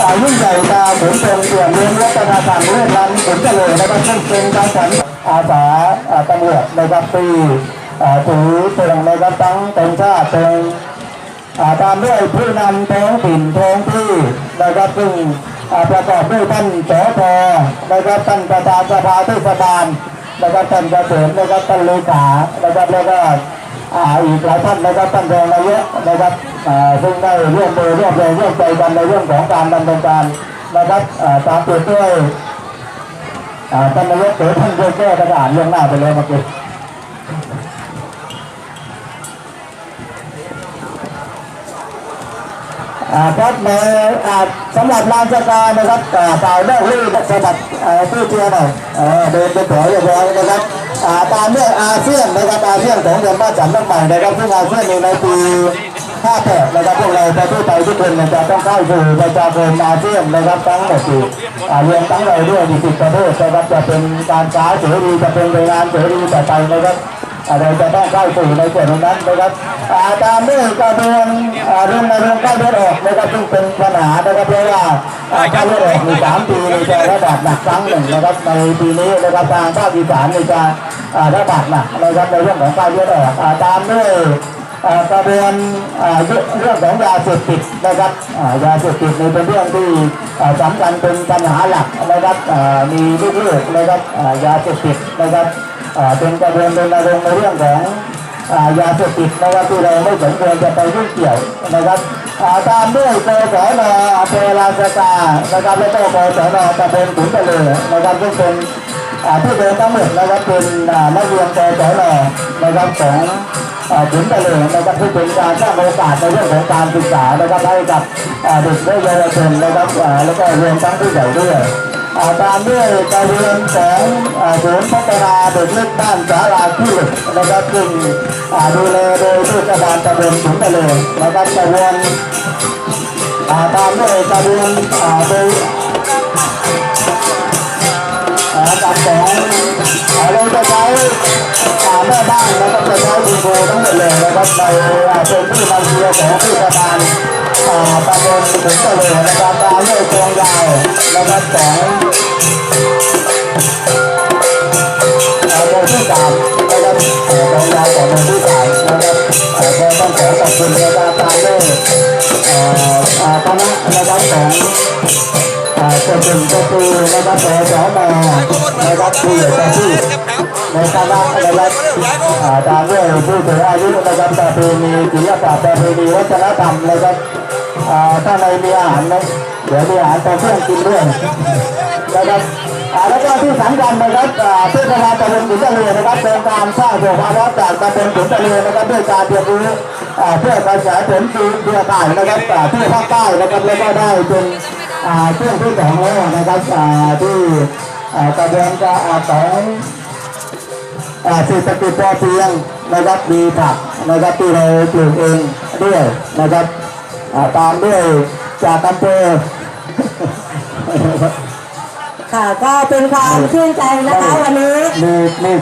อ่ายิ่งใหญ่ตาผมเป็นเปี่ยมเลี้ยงวัฒนธรรมเรื่องนั้นผมจะเลยนะครับซึ่งเป็นการสันอาสาตำรวจนะครับที่อ่าถือเป็นนะครับทั้งเป็นชาติเป็นตามด้วยผู้นำท้องถิ่นท้องที่นะครับซึ่งประกอบด้วยท่านสพนะครับท่านประธานสภาเทศบาลนะครับท่านเกษมนะครับท่านเลขานะครับแล้วก็อีกหลายท่านนะครับท่านรองนายกนะครับ ซึ่งได้ร่วมมือร่วมแรงร่วมใจกันในเรื่องของการดำเนินการนะครับตามตัวด้วยท่านนายกเต๋อท่านเคยแก้กระดาษเรื่องหน้าไปเลยเมื่อกี้ครับในสำหรับลานสกานะครับอ่าเปล่าได้รีบสะบัดตู้เทียนหน่อยเดินเป็นแถวเรียบร้อยนะครับตามด้วยองอาเซียนนะครับอาเซียนของเดือนบ้านจันทร์ตั้งใหม่นะครับซึ่งอาเซียนอยู่ในปี 58นะครับพวกเราประเทศไทยทุกคนจะต้องเข้าสู่ประชาคมอาเซียนนะครับทั้งหมดที่อ่ารวมทั้งเราด้วยมีสิบประเทศนะครับจะเป็นการค้าเสรีจะเป็นงานเสรีต่อไปนะครับเราจะต้องเข้าสู่ในส่วนตรงนั้นนะครับตามด้วยกระบวนอ่าเรื่องในเรื่องการเลือดออกนะครับซึ่งเป็นปัญหานะครับเพราะว่าการเลือดออกมีสามปีนี่จะระบาดหนักครั้งหนึ่งนะครับในปีนี้นะครับทางภาคอีสานนี่จะอ่าระบาดหนักนะครับในเรื่องของการเลือดออกตามด้วย กระบวนเรื่องเรื่องของยาเสพติดนะครับยาเสพติดนี่เป็นเรื่องที่สำคัญเป็นปัญหาหลักนะครับมีลูกๆนะครับอ่ายาเสพติดนะครับเป็นกระบวนการรณรงค์ในเรื่องของยาเสพติดนะครับที่เราไม่สมควรจะไปยุ่งเกี่ยวนะครับตามด้วยกสนอำเภอลานสกานะครับแล้วก็กสนตำบลขุนทะเลนะครับซึ่งเป็นอ่า ผู้เดินทั้งหมดนะครับเป็นนักเรียนกสนนะครับของอ่าขุนทะเลนะครับที่เป็นการสร้างโอกาสในเรื่องของการศึกษานะครับให้กับเด็กและเยาวชนนะครับแล้วก็รวมทั้งผู้ใหญ่ด้วยตามด้วยการเรียนของศูนย์พัฒนาเด็กเล็กบ้านสาราที่เหล็กนะครับซึ่งดูแลโดยเทศบาลตำบลขุนทะเลนะครับกระวนตามด้วยการะบวนโดย อ่ากับของอ่าเราจะใช้อ่าแม่บ้านนะครับจะใช้ดีโฟทั้งหมดเลยนะครับในอ่าเป็นที่มาเชียร์ของเทศบาลอ่าตำบลขุนทะเลนะครับตามด้วยกองยาวนะครับของเอ่อโมที่สามนะครับเอ่อกองยาวของโมที่สามนะครับเอ่อก็ต้องขอขอบคุณนะครับตามด้วยเอ่อเอ่อคณะนะครับของ เอ่อเจ้าคุณเจ้าคือนะครับสสมนะครับผู้ใหญ่ใจที่ในคณะนะครับเอ่อตามด้วยผู้สูงอายุนะครับประเพณีศิลปะประเพณีวัฒนธรรมนะครับถ้าในมีอาหารนะเดี๋ยวมีอาหารตอนเที่ยงกินด้วยนะครับแล้วก็ที่สำคัญนะครับอ่าเทศบาลตำบลขุนทะเลนะครับเป็นการสร้างสุขภาวะจากตำบลขุนทะเลนะครับด้วยการเรียนรู้เพื่อกระจายผลคือเครือข่ายนะครับที่ภาคใต้นะครับแล้วก็ได้เป็น ช่วงที่สองแล้วนะครับอ่าที่อ่ากระบวนการอ่าของอ่าเศรษฐกิจพอเพียงนะครับมีผักนะครับที่เราปลูกเองด้วยนะครับอ่าตามด้วยจากอำเภอค่ะก็เป็นความชื่นใจนะคะวันนี้มีมี